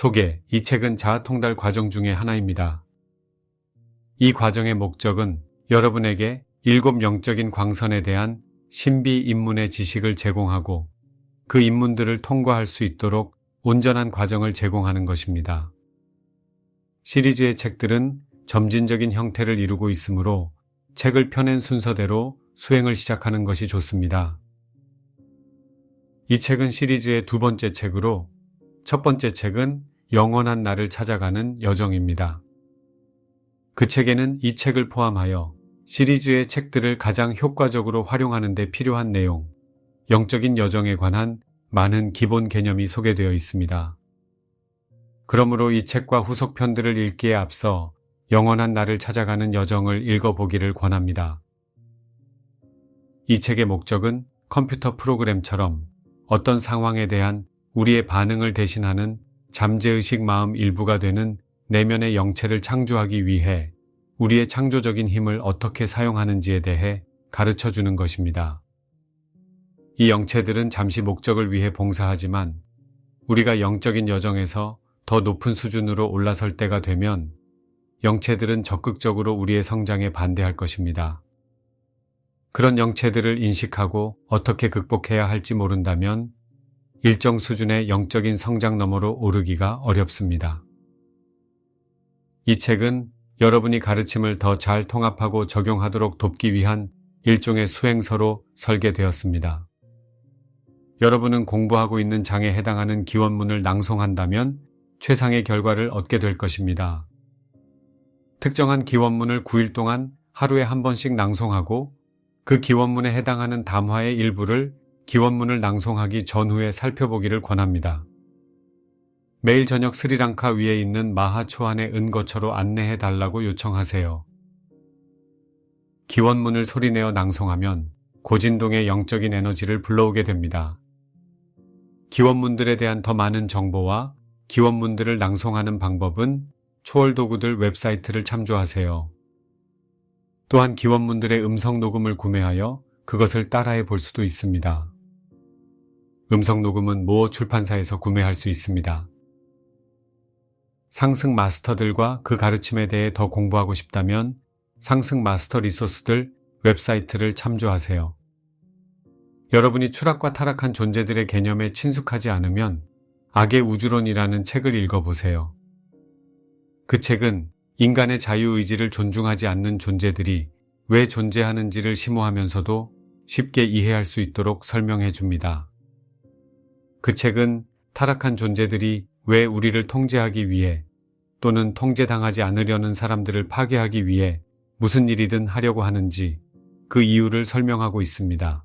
소개, 이 책은 자아통달 과정 중의 하나입니다. 이 과정의 목적은 여러분에게 일곱 영적인 광선에 대한 신비 입문의 지식을 제공하고 그 입문들을 통과할 수 있도록 온전한 과정을 제공하는 것입니다. 시리즈의 책들은 점진적인 형태를 이루고 있으므로 책을 펴낸 순서대로 수행을 시작하는 것이 좋습니다. 이 책은 시리즈의 두 번째 책으로 첫 번째 책은 영원한 나를 찾아가는 여정입니다. 그 책에는 이 책을 포함하여 시리즈의 책들을 가장 효과적으로 활용하는 데 필요한 내용, 영적인 여정에 관한 많은 기본 개념이 소개되어 있습니다. 그러므로 이 책과 후속편들을 읽기에 앞서 영원한 나를 찾아가는 여정을 읽어보기를 권합니다. 이 책의 목적은 컴퓨터 프로그램처럼 어떤 상황에 대한 우리의 반응을 대신하는 잠재의식 마음 일부가 되는 내면의 영체를 창조하기 위해 우리의 창조적인 힘을 어떻게 사용하는지에 대해 가르쳐 주는 것입니다. 이 영체들은 잠시 목적을 위해 봉사하지만 우리가 영적인 여정에서 더 높은 수준으로 올라설 때가 되면 영체들은 적극적으로 우리의 성장에 반대할 것입니다. 그런 영체들을 인식하고 어떻게 극복해야 할지 모른다면 일정 수준의 영적인 성장 너머로 오르기가 어렵습니다. 이 책은 여러분이 가르침을 더 잘 통합하고 적용하도록 돕기 위한 일종의 수행서로 설계되었습니다. 여러분은 공부하고 있는 장에 해당하는 기원문을 낭송한다면 최상의 결과를 얻게 될 것입니다. 특정한 기원문을 9일 동안 하루에 한 번씩 낭송하고 그 기원문에 해당하는 담화의 일부를 기원문을 낭송하기 전후에 살펴보기를 권합니다. 매일 저녁 스리랑카 위에 있는 마하초안의 은거처로 안내해 달라고 요청하세요. 기원문을 소리내어 낭송하면 고진동의 영적인 에너지를 불러오게 됩니다. 기원문들에 대한 더 많은 정보와 기원문들을 낭송하는 방법은 초월도구들 웹사이트를 참조하세요. 또한 기원문들의 음성 녹음을 구매하여 그것을 따라해 볼 수도 있습니다. 음성 녹음은 모 출판사에서 구매할 수 있습니다. 상승 마스터들과 그 가르침에 대해 더 공부하고 싶다면 상승 마스터 리소스들 웹사이트를 참조하세요. 여러분이 추락과 타락한 존재들의 개념에 친숙하지 않으면 악의 우주론이라는 책을 읽어보세요. 그 책은 인간의 자유의지를 존중하지 않는 존재들이 왜 존재하는지를 심오하면서도 쉽게 이해할 수 있도록 설명해 줍니다. 그 책은 타락한 존재들이 왜 우리를 통제하기 위해 또는 통제당하지 않으려는 사람들을 파괴하기 위해 무슨 일이든 하려고 하는지 그 이유를 설명하고 있습니다.